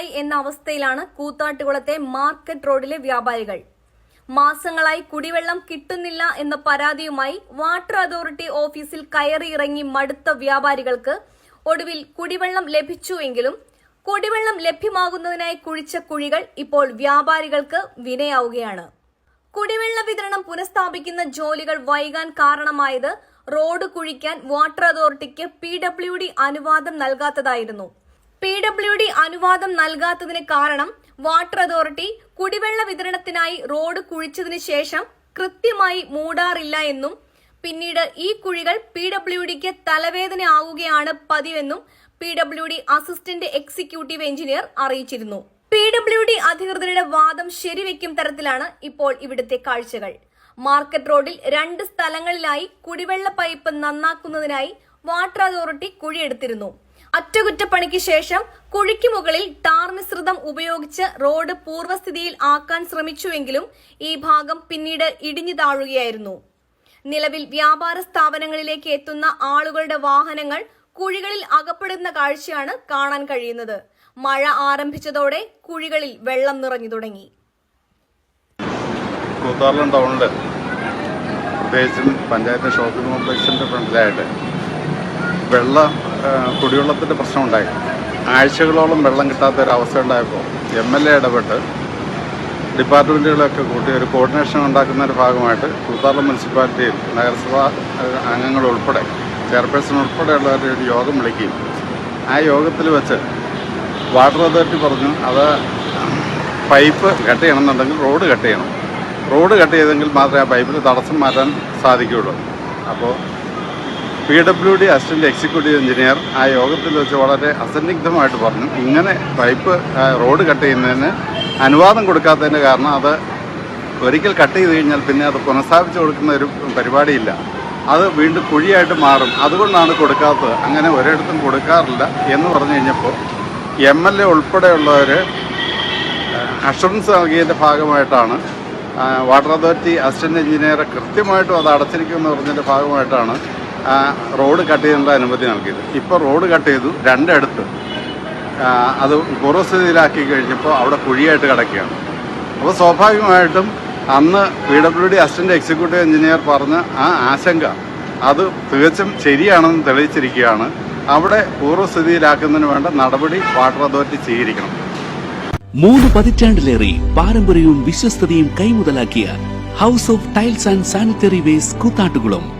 പാഴായി എന്ന അവസ്ഥയിലാണ് കൂത്താട്ടുകുളത്തെ മാർക്കറ്റ് റോഡിലെ വ്യാപാരികൾ. മാസങ്ങളായി കുടിവെള്ളം കിട്ടുന്നില്ല എന്ന പരാതിയുമായി വാട്ടർ അതോറിറ്റി ഓഫീസിൽ കയറിയിറങ്ങി മടുത്ത വ്യാപാരികൾക്ക് ഒടുവിൽ കുടിവെള്ളം ലഭിച്ചുവെങ്കിലും കുടിവെള്ളം ലഭ്യമാകുന്നതിനായി കുഴിച്ച കുഴികൾ ഇപ്പോൾ വ്യാപാരികൾക്ക് വിനയാവുകയാണ്. കുടിവെള്ള വിതരണം പുനഃസ്ഥാപിക്കുന്ന ജോലികൾ വൈകാൻ കാരണമായത് റോഡ് കുഴിക്കാൻ വാട്ടർ അതോറിറ്റിക്ക് പി ഡബ്ല്യു ഡി അനുവാദം നൽകാത്തതായിരുന്നു. പി ഡബ്ല്യു ഡി അനുവാദം നൽകാത്തതിന് കാരണം വാട്ടർ അതോറിറ്റി കുടിവെള്ള വിതരണത്തിനായി റോഡ് കുഴിച്ചതിന് ശേഷം കൃത്യമായി മൂടാറില്ല എന്നും പിന്നീട് ഈ കുഴികൾ പി ഡബ്ല്യു ഡിക്ക് തലവേദന ആവുകയാണ് പതിവെന്നും P W D assistant executive engineer അറിയിച്ചിരുന്നു. പി ഡബ്ല്യു ഡി അധികൃതരുടെ വാദം ശരിവെക്കും തരത്തിലാണ് ഇപ്പോൾ ഇവിടുത്തെ കാഴ്ചകൾ. മാർക്കറ്റ് റോഡിൽ രണ്ട് സ്ഥലങ്ങളിലായി കുടിവെള്ള പൈപ്പ് നന്നാക്കുന്നതിനായി വാട്ടർ അതോറിറ്റി കുഴിയെടുത്തിരുന്നു. അറ്റകുറ്റപ്പണിക്ക് ശേഷം കുഴിക്ക് മുകളിൽ ടാർ മിശ്രിതം ഉപയോഗിച്ച് റോഡ് പൂർവസ്ഥിതിയിൽ ആക്കാൻ ശ്രമിച്ചുവെങ്കിലും ഈ ഭാഗം പിന്നീട് ഇടിഞ്ഞു താഴുകയായിരുന്നു. നിലവിൽ വ്യാപാര സ്ഥാപനങ്ങളിലേക്ക് എത്തുന്ന ആളുകളുടെ വാഹനങ്ങൾ കുഴികളിൽ അകപ്പെടുന്ന കാഴ്ചയാണ് കാണാൻ കഴിയുന്നത്. മഴ ആരംഭിച്ചതോടെ കുഴികളിൽ വെള്ളം നിറഞ്ഞു തുടങ്ങി. പ്രത്യേകിച്ചും പഞ്ചായത്ത് ഷോപ്പിംഗ് കോംപ്ലക്സിന്റെ ഫ്രണ്ടിലായിട്ട് വെള്ള ആ, പ്രശ്നം പ്രശ്നമുണ്ടായി ആഴ്ചകളോളം വെള്ളം കിട്ടാത്ത ഒരു അവസ്ഥ ഉണ്ടായപ്പോൾ എം എൽ എ ഇടപെട്ട് ഡിപ്പാർട്ട്മെന്റുകളൊക്കെ കൂട്ടി ഒരു കോർഡിനേഷൻ ഉണ്ടാക്കുന്നതിന്റെ ഭാഗമായിട്ട് കൂത്താറിലം മുനിസിപ്പാലിറ്റിയിൽ നഗരസഭാ അംഗങ്ങൾ ഉൾപ്പെടെ ചെയർപേഴ്സൺ ഉൾപ്പെടെയുള്ളവരുടെ ഒരു യോഗം വിളിക്കുകയും ആ യോഗത്തിൽ വെച്ച് വാട്ടർ അതോറിറ്റി പറഞ്ഞു അത് പൈപ്പ് കട്ട് ചെയ്യണമെന്നുണ്ടെങ്കിൽ റോഡ് കട്ട് ചെയ്യണം. റോഡ് കട്ട് ചെയ്തെങ്കിൽ മാത്രമേ ആ പൈപ്പിൽ തടസ്സം മാറ്റാൻ സാധിക്കുകയുള്ളൂ. അപ്പോൾ P W D assistant executive engineer ആ യോഗത്തിൽ വെച്ച് വളരെ അസന്നിഗ്ധമായിട്ട് പറഞ്ഞു. ഇങ്ങനെ പൈപ്പ് റോഡ് കട്ട് ചെയ്യുന്നതിന് അനുവാദം കൊടുക്കാത്തതിന്റെ കാരണം അത് ഒരിക്കൽ കട്ട് ചെയ്ത് കഴിഞ്ഞാൽ പിന്നെ അത് പുനഃസ്ഥാപിച്ച് കൊടുക്കുന്ന ഒരു പരിപാടിയില്ല. അത് വീണ്ടും കുഴിയായിട്ട് മാറും. അതുകൊണ്ടാണ് കൊടുക്കാത്തത്. അങ്ങനെ ഒരിടത്തും കൊടുക്കാറില്ല എന്ന് പറഞ്ഞു കഴിഞ്ഞപ്പോൾ എം എൽ എ ഉൾപ്പെടെയുള്ളവർ അഷുറൻസ് നൽകിയതിന്റെ ഭാഗമായിട്ടാണ് വാട്ടർ അതോറിറ്റി അസിസ്റ്റന്റ് എഞ്ചിനീയറെ കൃത്യമായിട്ടും അത് അടച്ചിരിക്കുമെന്ന് പറഞ്ഞതിന്റെ ഭാഗമായിട്ടാണ് റോഡ് കട്ട് ചെയ്യേണ്ട അനുമതി നൽകിയത്. ഇപ്പോൾ റോഡ് കട്ട് ചെയ്തു രണ്ടിടത്ത്. അത് പൂർവസ്ഥിതിയിലാക്കി കഴിഞ്ഞപ്പോൾ അവിടെ കുഴിയായിട്ട് കിടക്കുകയാണ്. അപ്പോൾ സ്വാഭാവികമായിട്ടും അന്ന് P W D assistant executive engineer പറഞ്ഞ ആ ആശങ്ക അത് തികച്ചും ശരിയാണെന്ന് തെളിയിച്ചിരിക്കുകയാണ്. അവിടെ പൂർവസ്ഥിതിയിലാക്കുന്നതിന് വേണ്ട നടപടി വാട്ടർ അതോറിറ്റി സ്വീകരിക്കണം. മൂന്ന് പതിറ്റാണ്ടിലേറെ പാരമ്പര്യവും വിശ്വസ്തതയും കൈമുതലാക്കിയ house of tiles and sanitary waste Koothattukulam.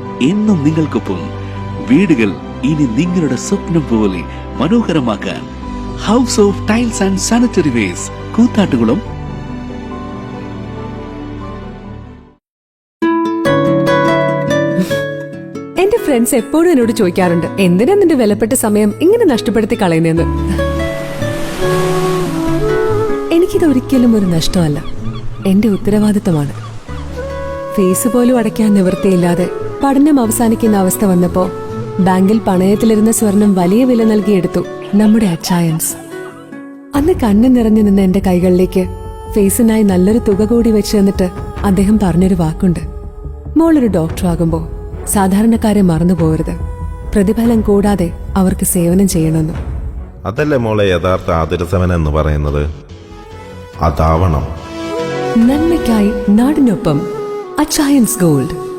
എന്നും നിങ്ങൾക്കൊപ്പം വീടുകൾ ഇനി നിങ്ങളുടെ സ്വപ്നം പോലെ മനോഹരമാക്കാൻ house of tiles and sanitary wares Koothattukulam. എന്റെ ഫ്രണ്ട്സ് എപ്പോഴും എന്നോട് ചോദിക്കാറുണ്ട് എന്തിനാ നിന്റെ വിലപ്പെട്ട സമയം ഇങ്ങനെ നഷ്ടപ്പെടുത്തി കളയുന്നതെന്ന്? എനിക്കിത് ഒരിക്കലും ഒരു നഷ്ടമല്ല. എന്റെ ഉത്തരവാദിത്തമാണ്. ഫീസ് പോലും അടയ്ക്കാൻ നിവൃത്തിയില്ലാതെ പഠനം അവസാനിക്കുന്ന അവസ്ഥ വന്നപ്പോ ബാങ്കിൽ പണയത്തിലിരുന്ന സ്വർണം വലിയ വില നൽകിയെടുത്തു നമ്മുടെ അച്ചായൻസ്. അന്ന് കണ്ണു നിറഞ്ഞു നിന്ന എന്റെ കൈകളിലേക്ക് ഫേസിനായി നല്ലൊരു തുക കൂടി വെച്ച് തന്നിട്ട് അദ്ദേഹം പറഞ്ഞൊരു വാക്കുണ്ട്. മോളൊരു ഡോക്ടറാകുമ്പോ സാധാരണക്കാരെ മറന്നു പോകരുത്. പ്രതിഫലം കൂടാതെ അവർക്ക് സേവനം ചെയ്യണമെന്ന്. അതല്ലേ മോളെ യഥാർത്ഥ ആതുരസവൻ എന്ന് പറയുന്നത്? അതാവണം. നന്മയ്ക്കായി നാടിനൊപ്പം അച്ചായൻസ് ഗോൾഡ്.